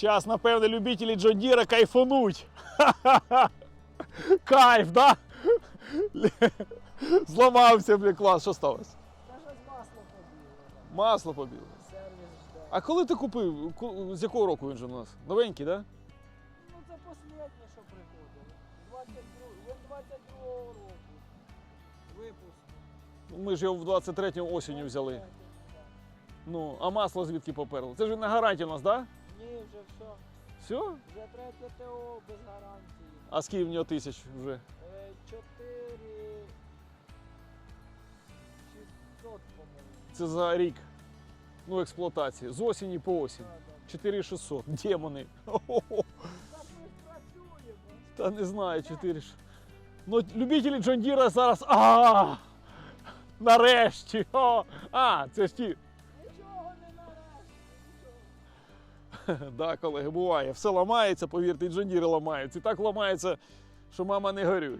Зараз, напевне, любителі Джон Діра кайфануть. Кайф, да? Зламався, блін, клас, що сталося? Масло побіло. Масло побіло. А коли ти купив? З якого року він же у нас? Новенький, так? Да? Ну це останнє, що приходило. 22, він 22 року. Випуск. Ми ж його в 23-му осінню взяли. Ну, а масло звідки поперло? Це ж він на гарантії у нас, так? Да? Ні, вже все. Все? Вже третє ТО без гарантії. А скільки в нього тисяч вже? Е, 4 600, по-моєму. Це за рік. Ну, експлуатації. З осені по осінь. Да, да. 4600. Демони. Хо-хо-хо. Так ми ж працюємо. Та не знаю, 4. Ну, любителі Джон Діра зараз. А! Нарешті! О! А, це ж ті. Да, колеги, буває. Все ламається, повірте, і Джон Діри ламаються. І так ламається, що мама не горюй.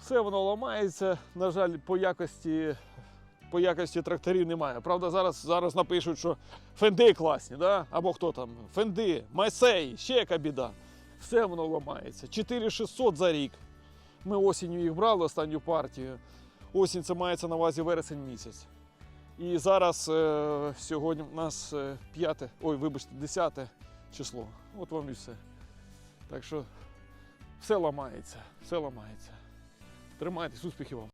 Все воно ламається. На жаль, по якості, по якості тракторів немає. Правда, зараз, зараз напишуть, що фенди класні, да? або хто там, фенди, майсей, ще яка біда. Все воно ламається. 4600 за рік. Ми осінню їх брали останню партію. Осінь це мається на увазі вересень місяць. І зараз е, сьогодні у нас е, 5, ой, вибачте, 10 число. От вам і все. Так що все ламається, все ламається. Тримайтесь, успіхів вам.